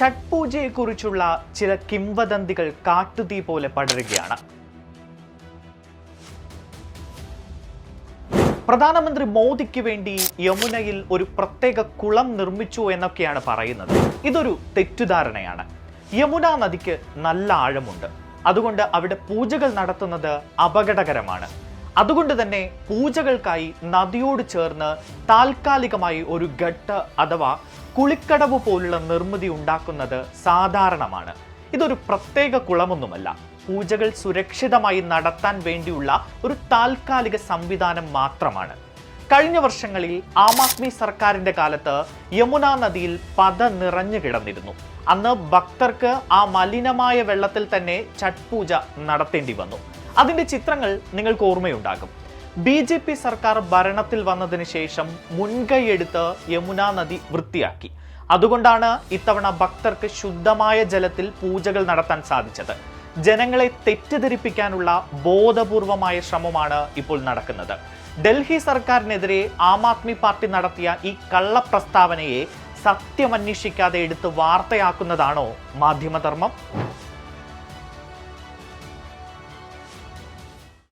ഛഠ് പൂജയെക്കുറിച്ചുള്ള ചില കിംവദന്തികൾ കാട്ടുതീ പോലെ പടരുകയാണ്. പ്രധാനമന്ത്രി മോദിക്ക് വേണ്ടി യമുനയിൽ ഒരു പ്രത്യേക കുളം നിർമ്മിച്ചു എന്നൊക്കെയാണ് പറയുന്നത്. ഇതൊരു തെറ്റുധാരണയാണ് യമുന നദിക്ക് നല്ല ആഴമുണ്ട്. അതുകൊണ്ട് അവിടെ പൂജകൾ നടത്തുന്നത് അപകടകരമാണ്. അതുകൊണ്ട് തന്നെ പൂജകൾക്കായി നദിയോട് ചേർന്ന് താൽക്കാലികമായി ഒരു ഘട്ട് അഥവാ കുളിക്കടവ് പോലുള്ള നിർമ്മിതി ഉണ്ടാക്കുന്നത് സാധാരണമാണ്. ഇതൊരു പ്രത്യേക കുളമൊന്നുമല്ല. പൂജകൾ സുരക്ഷിതമായി നടത്താൻ വേണ്ടിയുള്ള ഒരു താൽക്കാലിക സംവിധാനം മാത്രമാണ്. കഴിഞ്ഞ വർഷങ്ങളിൽ ആം ആദ്മി സർക്കാരിന്റെ കാലത്ത് യമുന നദിയിൽ പത നിറഞ്ഞു കിടന്നിരുന്നു. അന്ന് ഭക്തർക്ക് ആ മലിനമായ വെള്ളത്തിൽ തന്നെ ഛഠ് പൂജ നടത്തേണ്ടി വന്നു. അതിന്റെ ചിത്രങ്ങൾ നിങ്ങൾക്ക് ഓർമ്മയുണ്ടാകും. ബി ജെ പി സർക്കാർ ഭരണത്തിൽ വന്നതിന് ശേഷം മുൻകൈയെടുത്ത് യമുനാ നദി വൃത്തിയാക്കി. അതുകൊണ്ടാണ് ഇത്തവണ ഭക്തർക്ക് ശുദ്ധമായ ജലത്തിൽ പൂജകൾ നടത്താൻ സാധിച്ചത്. ജനങ്ങളെ തെറ്റിദ്ധരിപ്പിക്കാനുള്ള ബോധപൂർവമായ ശ്രമമാണ് ഇപ്പോൾ നടക്കുന്നത്. ഡൽഹി സർക്കാരിനെതിരെ ആം ആദ്മി പാർട്ടി നടത്തിയ ഈ കള്ളപ്രസ്താവനയെ സത്യമന്വേഷിക്കാതെ എടുത്ത് വാർത്തയാക്കുന്നതാണോ മാധ്യമധർമ്മം?